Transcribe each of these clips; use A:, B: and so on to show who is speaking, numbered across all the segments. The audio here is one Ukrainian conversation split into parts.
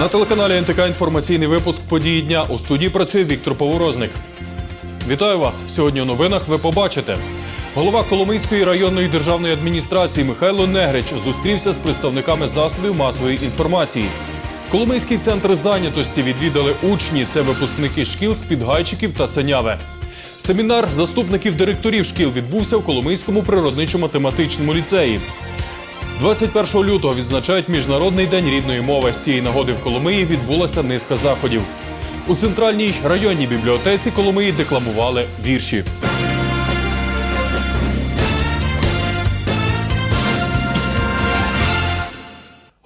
A: На телеканалі НТК інформаційний випуск події дня. У студії працює Віктор Поворозник. Вітаю вас! Сьогодні у новинах ви побачите. Голова Коломийської районної державної адміністрації Михайло Негрич зустрівся з представниками засобів масової інформації. Коломийський центр зайнятості відвідали учні. Це випускники шкіл з Підгайчиків та Ценяве. Семінар заступників директорів шкіл відбувся в Коломийському природничо-математичному ліцеї. 21 лютого відзначають Міжнародний день рідної мови. З цієї нагоди в Коломиї відбулася низка заходів. У центральній районній бібліотеці Коломиї декламували вірші.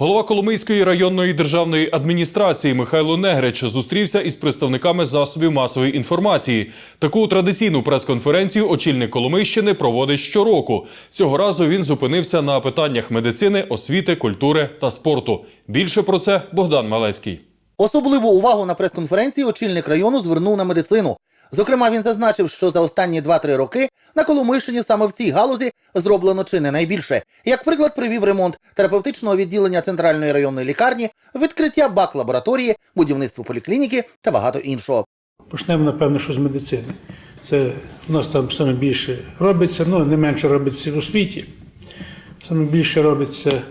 A: Голова Коломийської районної державної адміністрації Михайло Негрич зустрівся із представниками засобів масової інформації. Таку традиційну прес-конференцію очільник Коломийщини проводить щороку. Цього разу він зупинився на питаннях медицини, освіти, культури та спорту. Більше про це Богдан Малецький.
B: Особливу увагу на прес-конференції очільник району звернув на медицину. Зокрема, він зазначив, що за останні 2-3 роки на Коломийщині саме в цій галузі зроблено чи не найбільше. Як приклад, привів ремонт терапевтичного відділення центральної районної лікарні, відкриття бак-лабораторії, будівництво поліклініки та багато іншого.
C: Почнемо, напевно, що з медицини. Це у нас там саме більше робиться, ну не менше робиться в освіті. Саме більше робиться,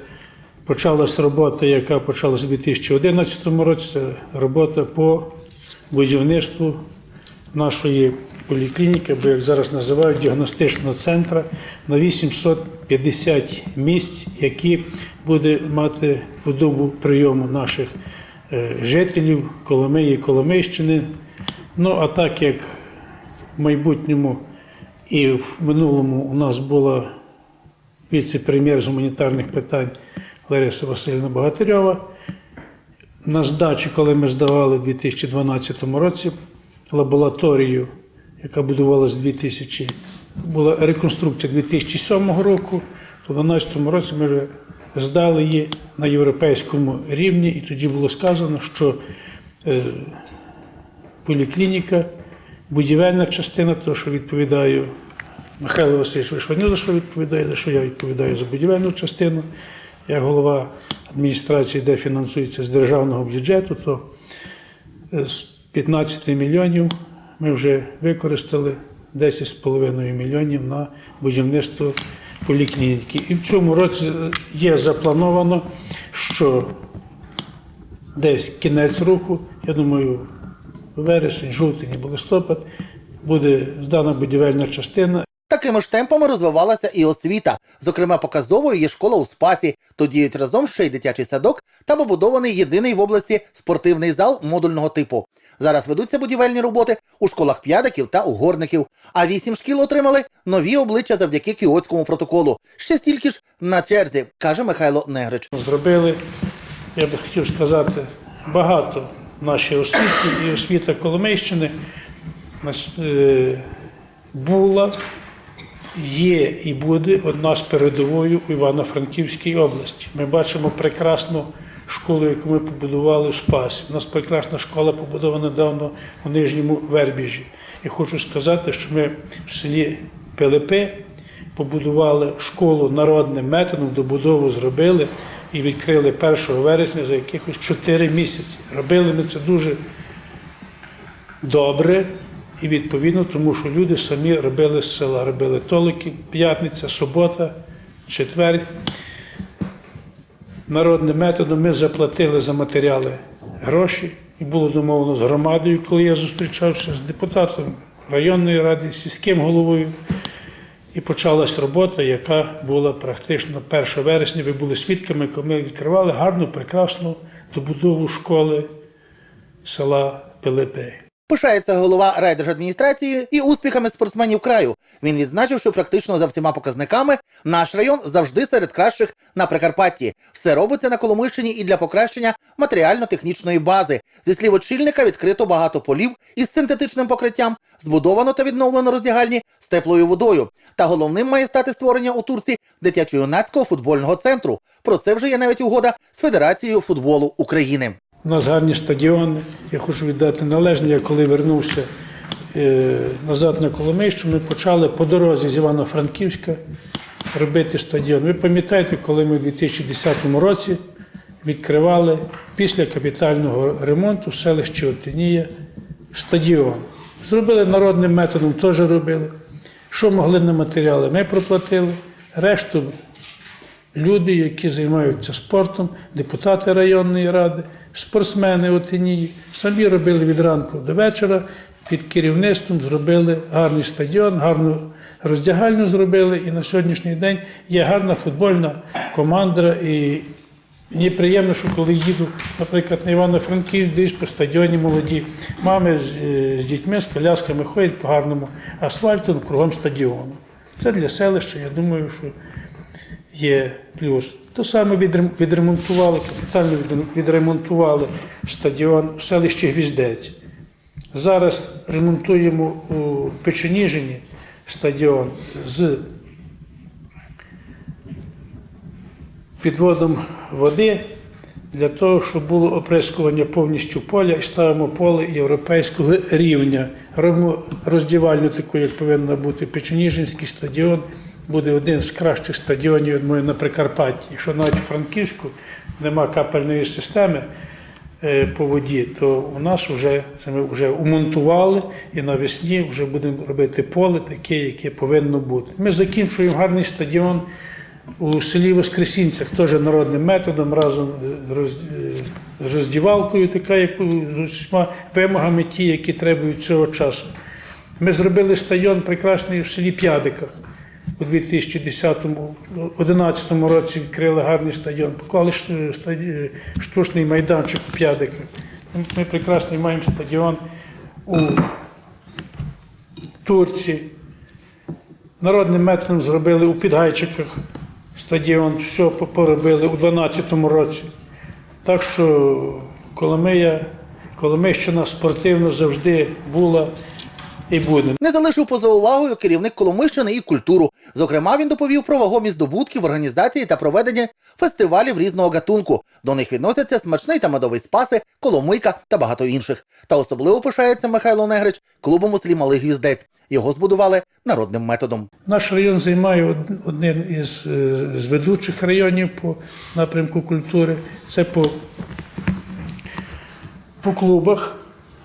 C: почалась робота, яка почалася у 2011 році. Робота по будівництву нашої поліклініки, або як зараз називають діагностичного центру на 850 місць, які буде мати подобу прийому наших е, жителів Коломиї Коломийщини. Ну, а так як в майбутньому і в минулому у нас була віце-прем'єр з гуманітарних питань Лариса Васильівна Богатирьова, на здачі, коли ми здавали в 2012 році лабораторію, яка будувалася 2000, була реконструкція 2007 року, то в 2012 році ми вже здали її на європейському рівні, і тоді було сказано, що е, поліклініка, будівельна частина, то, що відповідаю Михайло Васильович Вишванюк, за що відповідає, за що я відповідаю за будівельну частину. Я голова адміністрації, де фінансується з державного бюджету, то з 15 мільйонів ми вже використали 10,5 мільйонів на будівництво поліклініки. І в цьому році є заплановано, що десь кінець руху, я думаю, вересень, жовтень або листопад, буде здана будівельна частина.
B: Такими ж темпами розвивалася і освіта. Зокрема, показовою є школа у Спасі. Тут діють разом ще й дитячий садок та побудований єдиний в області спортивний зал модульного типу. Зараз ведуться будівельні роботи у школах п'ядиків та угорників. А вісім шкіл отримали нові обличчя завдяки кіотському протоколу. Ще стільки ж на черзі, каже Михайло Негрич.
C: Зробили, я би хотів сказати, багато в нашій освіті і освіта Коломийщини е, була, є і буде одна з передовою у Івано-Франківській області. Ми бачимо прекрасну школу, яку ми побудували в Спасі. У нас прекрасна школа побудована давно у Нижньому Вербіжі. І хочу сказати, що ми в селі Пилипи побудували школу народним методом, добудову зробили і відкрили 1 вересня за якихось 4 місяці. Робили ми це дуже добре і відповідно, тому що люди самі робили з села, робили толики, п'ятниця, субота, четвер. Народним методом ми заплатили за матеріали гроші, і було домовлено з громадою, коли я зустрічався з депутатом районної ради, сільським головою. І почалась робота, яка була практично 1 вересня. Ви були свідками, коли ми відкривали гарну, прекрасну добудову школи села Пилипи.
B: Пишається голова райдержадміністрації і успіхами спортсменів краю. Він відзначив, що практично за всіма показниками наш район завжди серед кращих на Прикарпатті. Все робиться на Коломийщині і для покращення матеріально-технічної бази. Зі слів очільника відкрито багато полів із синтетичним покриттям, збудовано та відновлено роздягальні з теплою водою. Та головним має стати створення у Турці дитячо-юнацького футбольного центру. Про це вже є навіть угода з Федерацією футболу України.
C: У нас гарні стадіони. Я хочу віддати належне. Я коли вернувся е, назад на Коломийщину, ми почали по дорозі з Івано-Франківська робити стадіон. Ви пам'ятаєте, коли ми в 2010 році відкривали після капітального ремонту в селищі Отинія стадіон. Зробили народним методом, теж робили. Що могли на матеріали, ми проплатили. Решту люди, які займаються спортом, депутати районної ради, спортсмени Отинії, самі робили від ранку до вечора. Під керівництвом зробили гарний стадіон, гарну роздягальню зробили. І на сьогоднішній день є гарна футбольна команда. І мені приємно, що коли їду, наприклад, на Івано-Франківськ, десь по стадіоні молоді мами з, е, з дітьми, з колясками ходять по гарному асфальту кругом стадіону. Це для селища, я думаю, що є плюс. То саме відремонтували, капітально відремонтували стадіон в селищі Гвіздець. Зараз ремонтуємо у Печеніжині стадіон з підводом води для того, щоб було оприскування повністю поля і ставимо поле європейського рівня. Робимо роздівальню таку, як повинна бути Печеніжинський стадіон. Буде один з кращих стадіонів, я на Прикарпатті. Якщо навіть у Франківську нема капельної системи е, по воді, то у нас вже це ми вже умонтували і навесні вже будемо робити поле таке, яке повинно бути. Ми закінчуємо гарний стадіон у селі Воскресінцях, теж народним методом, разом з е, роздівалкою, така, як з усіма вимогами ті, які требують цього часу. Ми зробили стадіон прекрасний в селі П'ядиках. У 2010-2011 році відкрили гарний стадіон, поклали штучний майданчик у П'ядиках. Ми прекрасний маємо стадіон у Турції. Народним методом зробили у Підгайчиках стадіон, все поробили у 2012 році. Так що Коломия, Коломийщина спортивно завжди була і буде.
B: Не залишив поза увагою керівник Коломийщини і культуру. Зокрема, він доповів про вагомі здобутки в організації та проведенні фестивалів різного гатунку. До них відносяться смачний та медовий спаси, коломийка та багато інших. Та особливо пишається Михайло Негрич клубом у селі Малий Гвіздець. Його збудували народним методом.
C: Наш район займає один із е, з ведучих районів по напрямку культури. Це по, по клубах.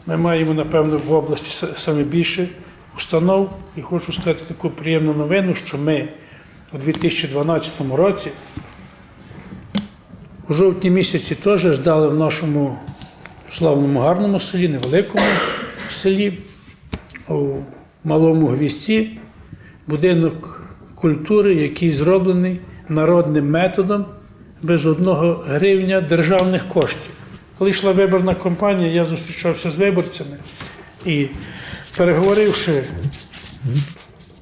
C: Ми маємо, напевно, в області саме більше установ. І хочу сказати таку приємну новину, що ми у 2012 році, у жовтні місяці, теж ждали в нашому славному гарному селі, невеликому селі, у малому гвізці будинок культури, який зроблений народним методом без одного гривня державних коштів. Коли йшла виборна кампанія, я зустрічався з виборцями і переговоривши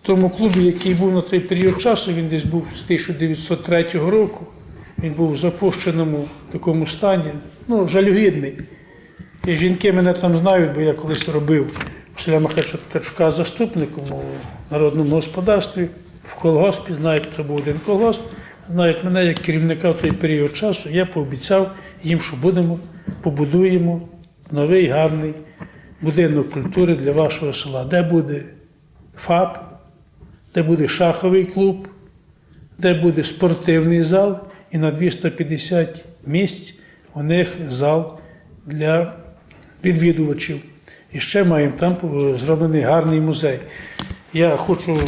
C: в тому клубі, який був на той період часу, він десь був з 1903 року, він був в запущеному такому стані, ну, жалюгідний. І жінки мене там знають, бо я колись робив Василя Михайловича заступником у народному господарстві в колгоспі. Знають, це був один колгосп. Знають мене як керівника в той період часу. Я пообіцяв їм, що будемо, побудуємо новий гарний будинок культури для вашого села, де буде ФАП, де буде шаховий клуб, де буде спортивний зал, і на 250 місць у них зал для відвідувачів. І ще маємо там зроблений гарний музей. Я хочу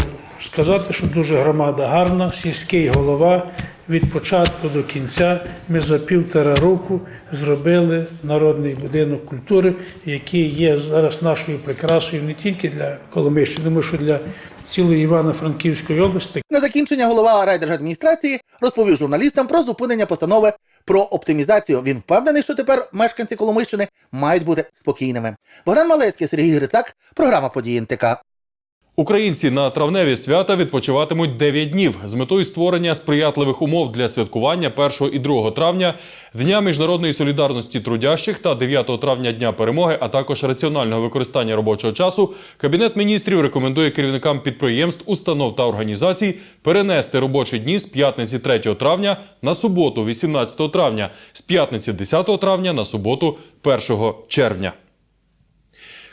C: сказати, що дуже громада гарна, сільський голова. Від початку до кінця ми за півтора року зробили народний будинок культури, який є зараз нашою прикрасою не тільки для Коломийщини, думаю, що для цілої Івано-Франківської області.
B: На закінчення голова райдержадміністрації розповів журналістам про зупинення постанови про оптимізацію. Він впевнений, що тепер мешканці Коломийщини мають бути спокійними. Богдан Малецький, Сергій Грицак, програма події НТК.
A: Українці на травневі свята відпочиватимуть 9 днів з метою створення сприятливих умов для святкування 1 і 2 травня, Дня міжнародної солідарності трудящих та 9 травня Дня перемоги, а також раціонального використання робочого часу. Кабінет міністрів рекомендує керівникам підприємств, установ та організацій перенести робочі дні з п'ятниці 3 травня на суботу, 18 травня, з п'ятниці 10 травня на суботу, 1 червня.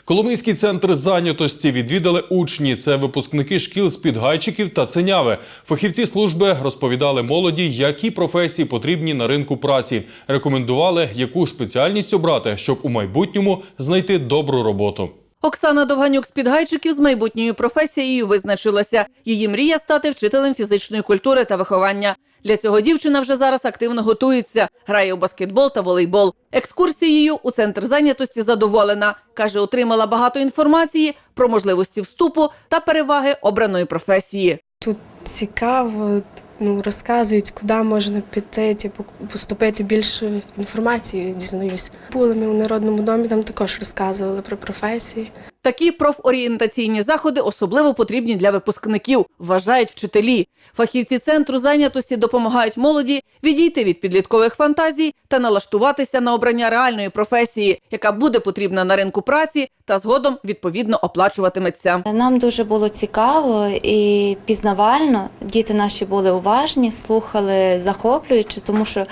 A: Коломийський центр зайнятості відвідали учні. Це випускники шкіл з Підгайчиків та Ценяви. Фахівці служби розповідали молоді, які професії потрібні на ринку праці. Рекомендували, яку спеціальність обрати, щоб у майбутньому знайти добру роботу.
D: Оксана Довганюк з підгайчиків з майбутньою професією визначилася. Її мрія стати вчителем фізичної культури та виховання. Для цього дівчина вже зараз активно готується, грає у баскетбол та волейбол. Екскурсією у центр зайнятості задоволена. каже, отримала багато інформації про можливості вступу та переваги обраної професії.
E: Тут цікаво, ну розказують, куди можна піти, типу, поступити більше інформації, дізнаюсь. Були ми у народному домі, там також розказували про професії.
D: Такі профорієнтаційні заходи особливо потрібні для випускників, вважають вчителі. Фахівці центру зайнятості допомагають молоді відійти від підліткових фантазій та налаштуватися на обрання реальної професії, яка буде потрібна на ринку праці та згодом відповідно оплачуватиметься.
F: Нам дуже було цікаво і пізнавально. Діти наші були уважні, слухали захоплюючи, тому що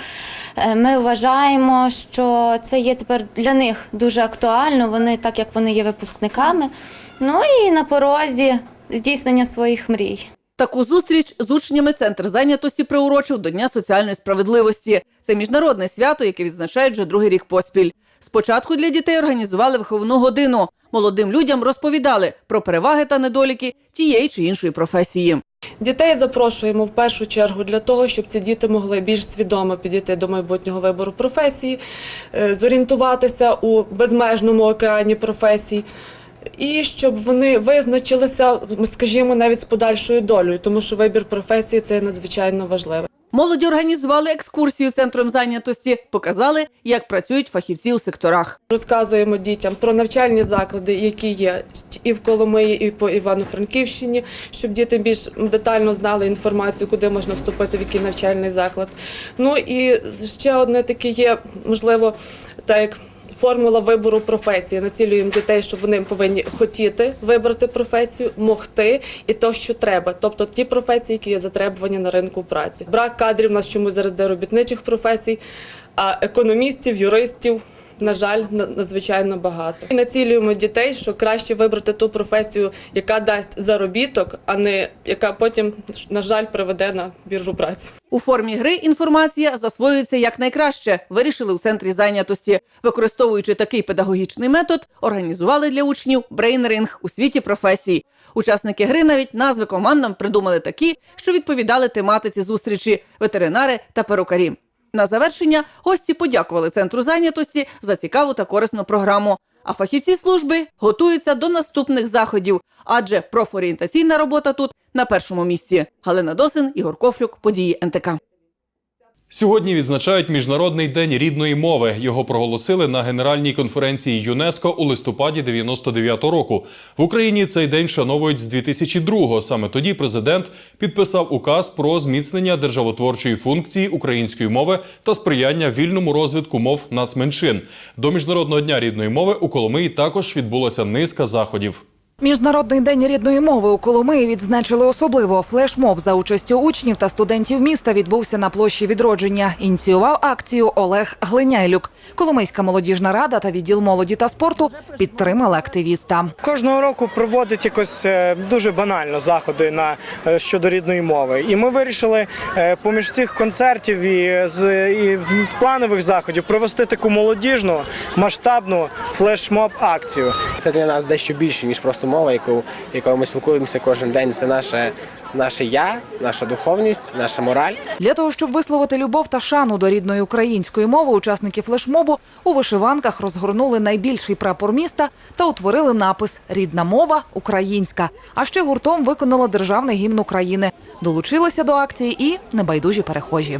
F: е, ми вважаємо, що це є тепер для них дуже актуально. Вони, так як вони є випускниками, ну і на порозі здійснення своїх мрій.
D: Таку зустріч з учнями центр зайнятості приурочив до Дня соціальної справедливості. Це міжнародне свято, яке відзначають вже другий рік поспіль. Спочатку для дітей організували виховну годину. Молодим людям розповідали про переваги та недоліки тієї чи іншої професії.
G: Дітей запрошуємо в першу чергу для того, щоб ці діти могли більш свідомо підійти до майбутнього вибору професії, е, зорієнтуватися у безмежному океані професій. І щоб вони визначилися, скажімо, навіть з подальшою долею, тому що вибір професії це надзвичайно важливо.
D: Молоді організували екскурсію центром зайнятості, показали, як працюють фахівці у секторах.
G: Розказуємо дітям про навчальні заклади, які є і в Коломиї, і по Івано-Франківщині, щоб діти більш детально знали інформацію, куди можна вступити, в який навчальний заклад. Ну і ще одне таке є, можливо, так як. Формула вибору професії націлюємо дітей, що вони повинні хотіти вибрати професію, могти і то, що треба, тобто ті професії, які є затребувані на ринку праці. Брак кадрів у нас чомусь зараз де робітничих професій, а економістів, юристів. На жаль, на- надзвичайно багато. І націлюємо дітей, що краще вибрати ту професію, яка дасть заробіток, а не яка потім, на жаль, приведе на біржу праці.
D: У формі гри інформація засвоюється якнайкраще. Вирішили у центрі зайнятості. Використовуючи такий педагогічний метод, організували для учнів брейнринг у світі професій. Учасники гри навіть назви командам придумали такі, що відповідали тематиці зустрічі ветеринари та перукарі. На завершення гості подякували центру зайнятості за цікаву та корисну програму. А фахівці служби готуються до наступних заходів, адже профорієнтаційна робота тут на першому місці. Галина Досин, Ігор Кофлюк, події НТК.
A: Сьогодні відзначають Міжнародний день рідної мови. Його проголосили на генеральній конференції ЮНЕСКО у листопаді 99-го року. В Україні цей день вшановують з 2002-го. Саме тоді президент підписав указ про зміцнення державотворчої функції української мови та сприяння вільному розвитку мов нацменшин. До міжнародного дня рідної мови у Коломиї також відбулася низка заходів.
H: Міжнародний день рідної мови у Коломиї відзначили особливо. Флешмоб за участю учнів та студентів міста відбувся на площі відродження. Ініціював акцію Олег Глиняйлюк. Коломийська молодіжна рада та відділ молоді та спорту підтримали активіста.
I: Кожного року проводить якось е, дуже банально заходи на е, щодо рідної мови. І ми вирішили е, поміж цих концертів і з і планових заходів провести таку молодіжну масштабну флешмоб акцію.
J: Це для нас дещо більше, ніж просто мова, яку, якою ми спілкуємося кожен день. Це наше, наше я, наша духовність, наша мораль.
H: Для того, щоб висловити любов та шану до рідної української мови, учасники флешмобу у вишиванках розгорнули найбільший прапор міста та утворили напис Рідна мова українська. А ще гуртом виконала державний гімн України. Долучилися до акції і небайдужі перехожі.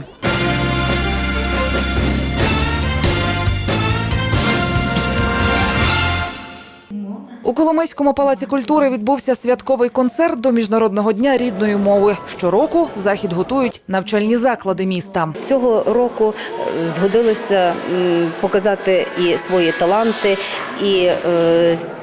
H: У Коломийському палаці культури відбувся святковий концерт до міжнародного дня рідної мови. Щороку захід готують навчальні заклади міста.
K: Цього року е, згодилися показати і свої таланти, і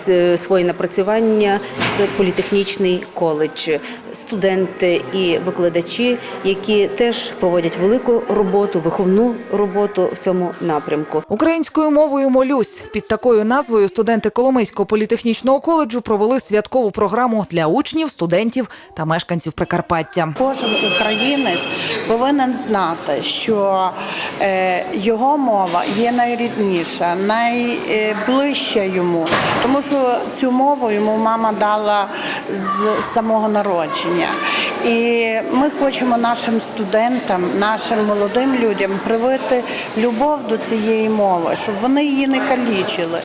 K: е, свої напрацювання. Це політехнічний коледж, студенти і викладачі, які теж проводять велику роботу, виховну роботу в цьому напрямку.
H: Українською мовою молюсь під такою назвою студенти Коломийського політехнічного коледжу провели святкову програму для учнів, студентів та мешканців Прикарпаття.
L: Кожен українець повинен знати, що е, його мова є найрідніша, найближча йому, тому що цю мову йому мама дала з самого народження. І ми хочемо нашим студентам, нашим молодим людям привити любов до цієї мови, щоб вони її не калічили.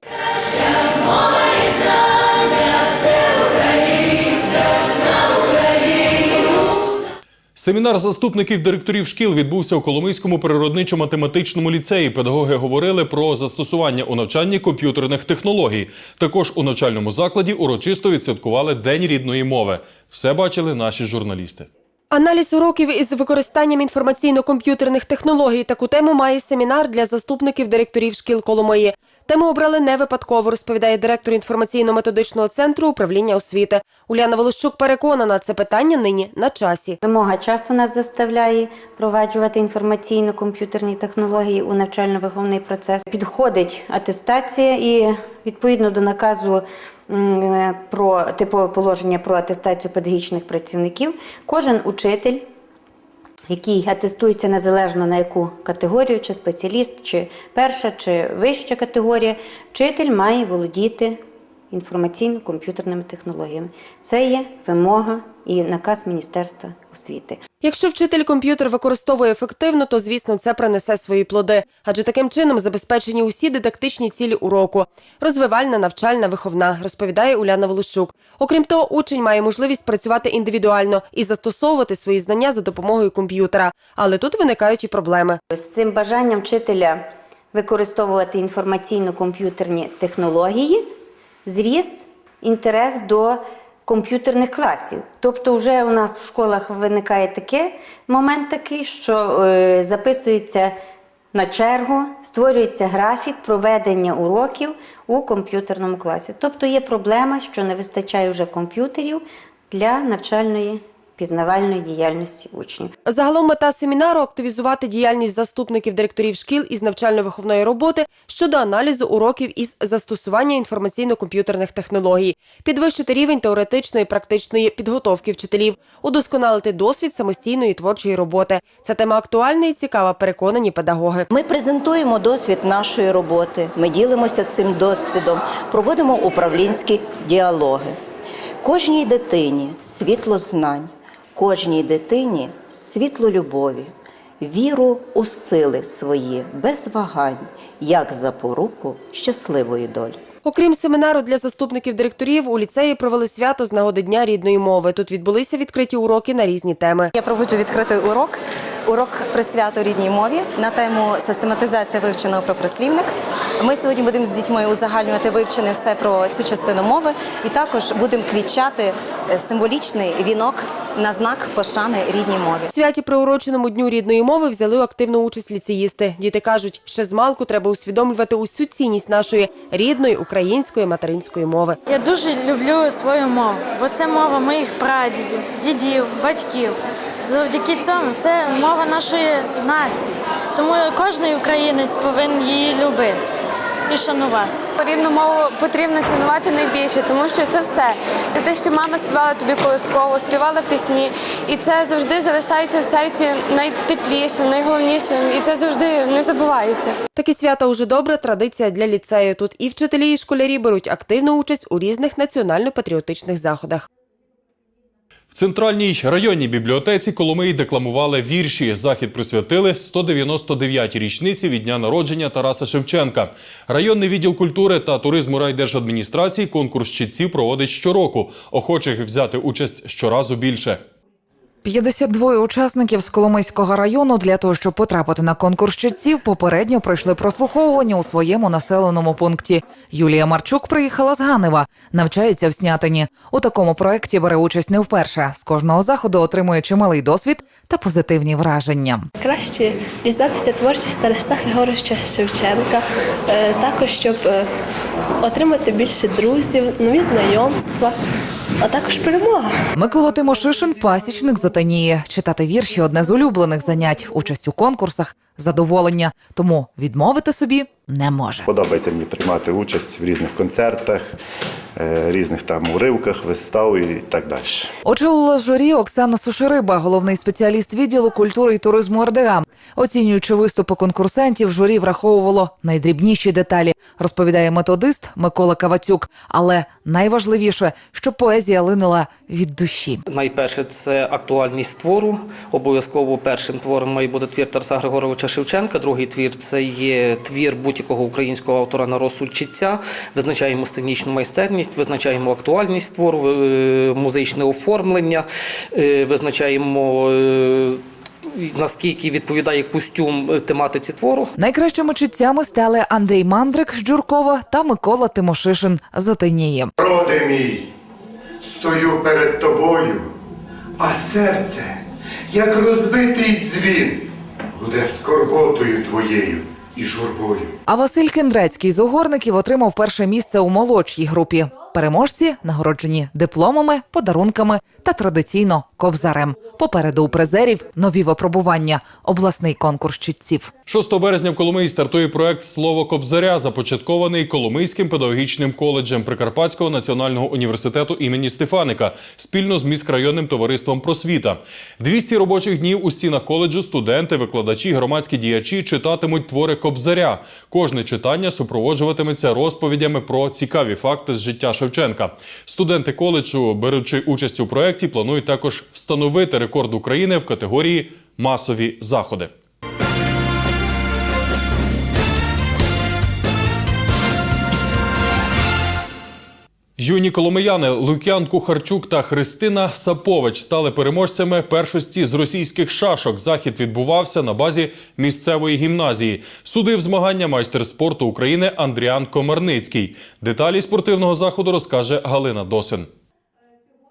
A: Семінар заступників директорів шкіл відбувся у Коломийському природничо-математичному ліцеї. Педагоги говорили про застосування у навчанні комп'ютерних технологій. Також у навчальному закладі урочисто відсвяткували День рідної мови. Все бачили наші журналісти.
M: Аналіз уроків із використанням інформаційно-комп'ютерних технологій таку тему має семінар для заступників директорів шкіл Коломиї. Тему обрали не випадково, розповідає директор інформаційно-методичного центру управління освіти. Уляна Волощук переконана, це питання нині на часі.
K: Вимога часу нас заставляє впроваджувати інформаційно-комп'ютерні технології у навчально-виховний процес. Підходить атестація і відповідно до наказу про типове положення про атестацію педагогічних працівників, кожен учитель. Який атестується незалежно на яку категорію, чи спеціаліст, чи перша, чи вища категорія, вчитель має володіти інформаційно-комп'ютерними технологіями. Це є вимога і наказ Міністерства освіти.
M: Якщо вчитель комп'ютер використовує ефективно, то звісно це принесе свої плоди, адже таким чином забезпечені усі дидактичні цілі уроку. Розвивальна, навчальна, виховна, розповідає Уляна Волощук. Окрім того, учень має можливість працювати індивідуально і застосовувати свої знання за допомогою комп'ютера. Але тут виникають і проблеми.
K: З цим бажанням вчителя використовувати інформаційно-комп'ютерні технології зріс інтерес до комп'ютерних класів. Тобто, вже у нас в школах виникає такий момент такий, що е, записується на чергу, створюється графік проведення уроків у комп'ютерному класі. Тобто є проблема, що не вистачає вже комп'ютерів для навчальної пізнавальної діяльності учнів.
M: Загалом мета семінару активізувати діяльність заступників директорів шкіл із навчально-виховної роботи щодо аналізу уроків із застосування інформаційно-комп'ютерних технологій, підвищити рівень теоретичної і практичної підготовки вчителів, удосконалити досвід самостійної творчої роботи. Ця тема актуальна і цікава, переконані педагоги.
N: Ми презентуємо досвід нашої роботи, ми ділимося цим досвідом, проводимо управлінські діалоги. Кожній дитині світло знань, кожній дитині світло любові, віру у сили свої, без вагань, як запоруку щасливої долі.
M: Окрім семінару для заступників директорів, у ліцеї провели свято з нагоди Дня рідної мови. Тут відбулися відкриті уроки на різні теми.
O: Я проводжу відкритий урок. Урок присвято рідній мові на тему систематизація вивченого про прислівник. Ми сьогодні будемо з дітьми узагальнювати вивчене все про цю частину мови, і також будемо квітчати е, символічний вінок на знак пошани рідній мові.
M: У святі приуроченому дню рідної мови взяли активну участь ліцеїсти. Діти кажуть, ще з малку треба усвідомлювати усю цінність нашої рідної української материнської мови.
P: Я дуже люблю свою мову, бо це мова моїх прадідів, дідів, батьків. Завдяки цьому це мова нашої нації. Тому кожен українець повинен її любити і шанувати.
Q: Рідну мову потрібно цінувати найбільше, тому що це все. Це те, що мама співала тобі колисково, співала пісні, і це завжди залишається в серці найтеплішим, найголовнішим, і це завжди не забувається.
M: Такі свята уже добра традиція для ліцею. Тут і вчителі, і школярі беруть активну участь у різних національно-патріотичних заходах.
A: Центральній районній бібліотеці Коломиї декламували вірші. Захід присвятили 199-й річниці від дня народження Тараса Шевченка. Районний відділ культури та туризму райдержадміністрації конкурс читців проводить щороку. Охочих взяти участь щоразу більше.
H: 52 учасників з Коломийського району для того, щоб потрапити на конкурс читців, попередньо пройшли прослуховування у своєму населеному пункті. Юлія Марчук приїхала з Ганева, навчається в Снятині. У такому проєкті бере участь не вперше. З кожного заходу отримує чималий досвід та позитивні враження.
E: Краще дізнатися творчість Тараса Григоровича Шевченка, е, також щоб е, отримати більше друзів, нові знайомства, а також перемога.
H: Микола Тимошишин пасічник з Отанії. Читати вірші одне з улюблених занять. Участь у конкурсах задоволення. Тому відмовити собі не може.
R: Подобається мені приймати участь в різних концертах, е, різних там уривках, вистав і так далі.
H: Очолила журі Оксана Сушериба, головний спеціаліст відділу культури і туризму РДА. Оцінюючи виступи конкурсантів, журі враховувало найдрібніші деталі, розповідає методист Микола Кавацюк. Але найважливіше, щоб поезія линула від душі.
S: Найперше це актуальність твору. Обов'язково першим твором має бути твір Тараса Григоровича Шевченка. Другий твір це є твір будь-якого українського автора на розсуд читця. Визначаємо сценічну майстерність, визначаємо актуальність твору, е, музичне оформлення, е, визначаємо. е, Наскільки відповідає костюм тематиці твору,
H: Найкращими читцями стали Андрій Мандрик з Джуркова та Микола Тимошишин з Отинії.
T: Роде мій, стою перед тобою, а серце, як розбитий дзвін, буде скорботою твоєю і журбою.
H: А Василь Кендрецький з угорників отримав перше місце у молодшій групі. Переможці нагороджені дипломами, подарунками та традиційно кобзарем. Попереду у призерів нові випробування, обласний конкурс читців.
A: 6 березня в Коломиї стартує проект Слово Кобзаря, започаткований Коломийським педагогічним коледжем Прикарпатського національного університету імені Стефаника спільно з міськрайонним товариством Просвіта. 200 робочих днів у стінах коледжу студенти, викладачі, громадські діячі читатимуть твори Кобзаря. Кожне читання супроводжуватиметься розповідями про цікаві факти з життя Шевченка. Студенти коледжу, беручи участь у проєкті, планують також встановити рекорд України в категорії масові заходи. Юні коломияни Лук'ян Кухарчук та Христина Сапович стали переможцями першості з російських шашок. Захід відбувався на базі місцевої гімназії. Судив змагання майстер спорту України Андріан Комарницький. Деталі спортивного заходу розкаже Галина Досин.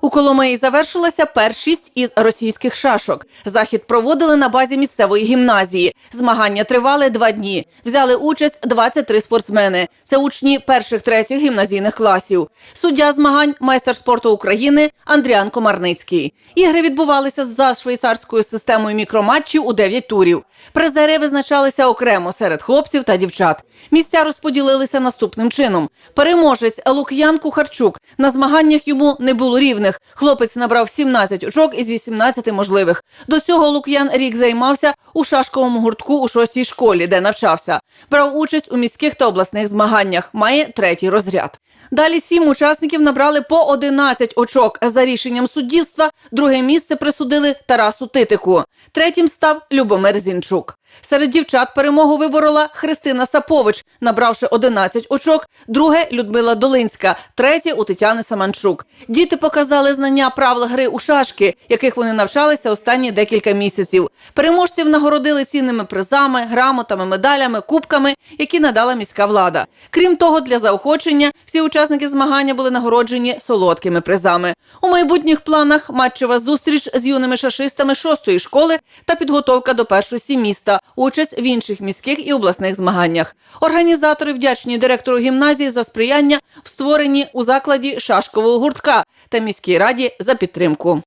D: У Коломиї завершилася першість із російських шашок. Захід проводили на базі місцевої гімназії. Змагання тривали два дні. Взяли участь 23 спортсмени. Це учні перших третіх гімназійних класів. Суддя змагань, майстер спорту України Андріан Комарницький. Ігри відбувалися за швейцарською системою мікроматчів у 9 турів. Призери визначалися окремо серед хлопців та дівчат. Місця розподілилися наступним чином: переможець Лук'ян Кухарчук. На змаганнях йому не було рівних. Хлопець набрав 17 очок із 18 можливих. До цього Лук'ян рік займався у шашковому гуртку у шостій школі, де навчався. Брав участь у міських та обласних змаганнях. Має третій розряд. Далі сім учасників набрали по 11 очок. За рішенням суддівства друге місце присудили Тарасу Титику. Третім став Любомир Зінчук. Серед дівчат перемогу виборола Христина Сапович, набравши 11 очок. Друге Людмила Долинська, третє у Тетяни Саманчук. Діти показали знання правил гри у шашки, яких вони навчалися останні декілька місяців. Переможців нагородили цінними призами, грамотами, медалями, кубками, які надала міська влада. Крім того, для заохочення всі учасники змагання були нагороджені солодкими призами. У майбутніх планах матчева зустріч з юними шашистами шостої школи та підготовка до першості міста, участь в інших міських і обласних змаганнях. Організатори вдячні директору гімназії за сприяння в створенні у закладі шашкового гуртка та міській раді за підтримку.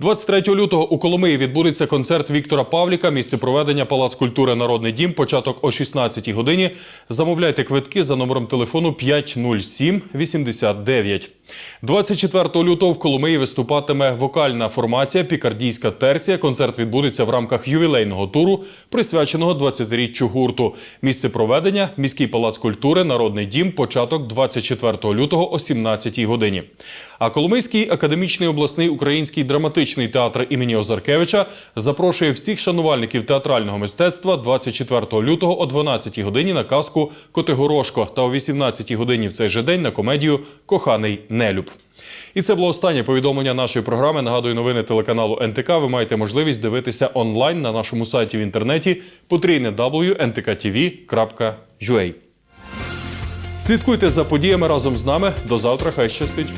A: 23 лютого у Коломиї відбудеться концерт Віктора Павліка. Місце проведення Палац культури Народний дім. Початок о 16 годині. Замовляйте квитки за номером телефону 507 89. 24 лютого в Коломиї виступатиме вокальна формація Пікардійська терція. Концерт відбудеться в рамках ювілейного туру, присвяченого 20-річчю гурту. Місце проведення міський палац культури Народний дім. Початок 24 лютого о 17 годині. А Коломийський академічний обласний український драматичний театр імені Озаркевича запрошує всіх шанувальників театрального мистецтва 24 лютого о 12 годині на казку Котигорошко та о 18 годині в цей же день на комедію Коханий Нелюб. І це було останнє повідомлення нашої програми. Нагадую, новини телеканалу НТК. Ви маєте можливість дивитися онлайн на нашому сайті в інтернеті потрійне. Слідкуйте за подіями разом з нами. До завтра. Хай щастить.